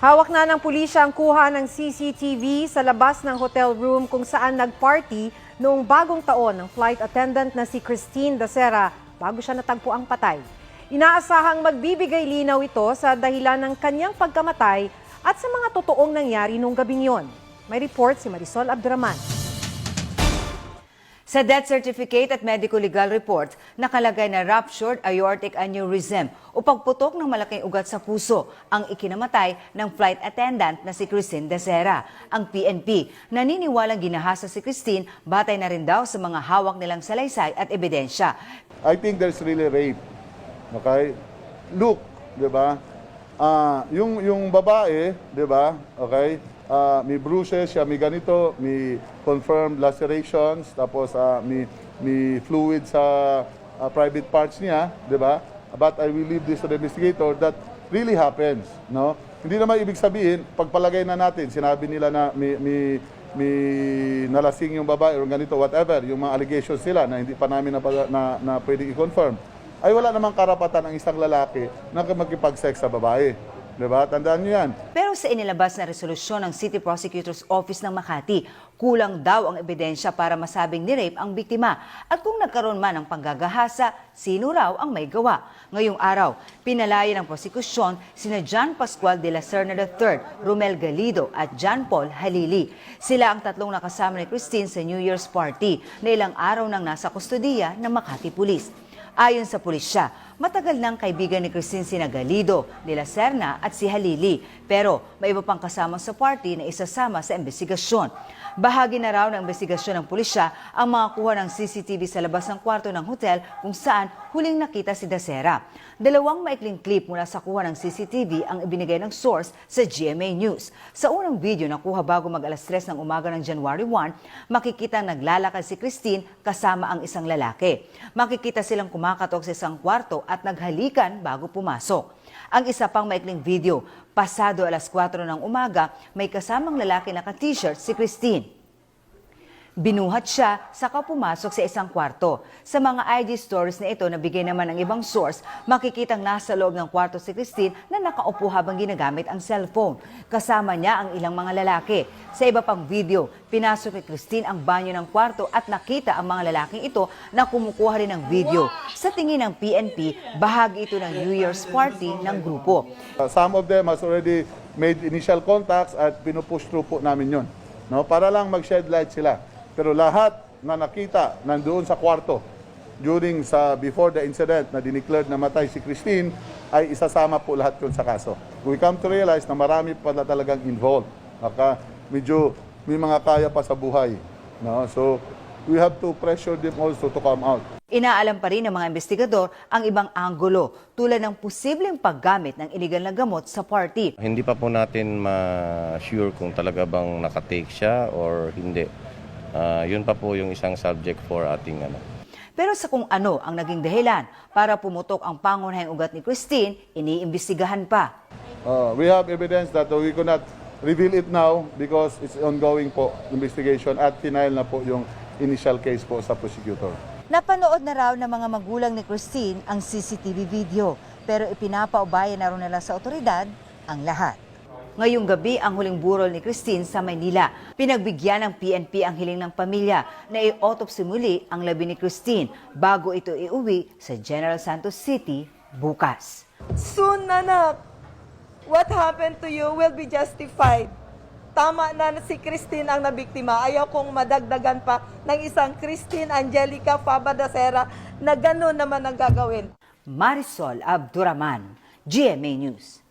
Hawak na ng pulisya ang kuha ng CCTV sa labas ng hotel room kung saan nag-party noong bagong taon ng flight attendant na si Christine Dacera bago siya natagpo ang patay. Inaasahang magbibigay linaw ito sa dahilan ng kanyang pagkamatay at sa mga totoong nangyari noong gabing yon. May report si Marisol Abduraman. Sa death certificate at medical legal report, nakalagay na ruptured aortic aneurysm o pagputok ng malaking ugat sa puso ang ikinamatay ng flight attendant na si Christine Dacera. Ang PNP naniniwalang ginahasa si Christine batay na rin daw sa mga hawak nilang salaysay at ebidensya. I think there's really rape. Okay? Look, 'di ba? Ah, yung yung babae, 'di ba? Okay? Ah, may bruises siya, may ganito, may confirmed lacerations, tapos ah, may may fluid sa ah, private parts niya, 'di ba? But I will leave this to the investigator that really happens, no? Hindi naman ibig sabihin, pagpalagay na natin, sinabi nila na may, may may nalasing yung babae or ganito, whatever, yung mga allegations nila na hindi pa namin na, na, na pwedeng i-confirm, ay wala namang karapatan ang isang lalaki na makipag-sex sa babae. Di ba? Tandaan niyo yan. Pero sa inilabas na resolusyon ng City Prosecutor's Office ng Makati, kulang daw ang ebidensya para masabing ni-rape ang biktima. At kung nagkaroon man ng panggagahasa, sino raw ang may gawa? Ngayong araw, pinalaya ng prosekusyon sina John Pascual de la Serna III, Romel Galido at John Paul Halili. Sila ang tatlong nakasama ni Christine sa New Year's party na ilang araw nang nasa kustodiya ng Makati Police. Ayon sa pulisya, matagal nang kaibigan ni Christine sina Galido, De La Serna at si Halili. Pero may iba pang kasama sa party na isasama sa investigasyon. Bahagi na raw ng investigasyon ng pulisya ang mga kuha ng CCTV sa labas ng kwarto ng hotel kung saan huling nakita si Dacera. Dalawang maikling clip mula sa kuha ng CCTV ang ibinigay ng source sa GMA News. Sa unang video na kuha bago mag alas 3 ng umaga ng January 1, makikita naglalakad si Christine kasama ang isang lalaki. Makikita silang kumakatok sa isang kwarto at naghalikan bago pumasok. Ang isa pang maikling video, pasado alas 4 ng umaga, may kasamang lalaki na ka-t-shirt si Christine. Binuhat siya saka pumasok sa isang kwarto. Sa mga IG stories na ito na bigay naman ng ibang source, makikitang nasa loob ng kwarto si Christine na nakaupo habang ginagamit ang cellphone. Kasama niya ang ilang mga lalaki. Sa iba pang video, pinasok ni Christine ang banyo ng kwarto at nakita ang mga lalaking ito na kumukuha rin ng video. Sa tingin ng PNP, bahagi ito ng New Year's party ng grupo. Uh, some of them has already made initial contacts at pinupush through po namin yon. No? Para lang mag-shed light sila. Pero lahat na nakita nandoon sa kwarto during sa before the incident na dineclared na matay si Christine ay isasama po lahat yun sa kaso. We come to realize na marami pala talagang involved. Maka medyo may mga kaya pa sa buhay. No? So we have to pressure them also to come out. Inaalam pa rin ng mga investigador ang ibang anggulo tulad ng posibleng paggamit ng iligal na gamot sa party. Hindi pa po natin ma-sure kung talaga bang nakatake siya or hindi. Ah, yun pa po yung isang subject for ating ano, Pero sa kung ano ang naging dahilan para pumutok ang pangunahing ugat ni Christine, iniimbestigahan pa. Uh, we have evidence that we could not reveal it now because it's ongoing po investigation at final na po yung initial case po sa prosecutor. Napanood na raw ng mga magulang ni Christine ang CCTV video pero ipinapaubaya na rin nila sa otoridad ang lahat. Ngayong gabi ang huling burol ni Christine sa Maynila. Pinagbigyan ng PNP ang hiling ng pamilya na i-autopsy muli ang labi ni Christine bago ito iuwi sa General Santos City bukas. Soon, anak, what happened to you will be justified. Tama na si Christine ang nabiktima. Ayaw kong madagdagan pa ng isang Christine Angelica Fabadacera na gano'n naman ang gagawin. Marisol Abduraman, GMA News.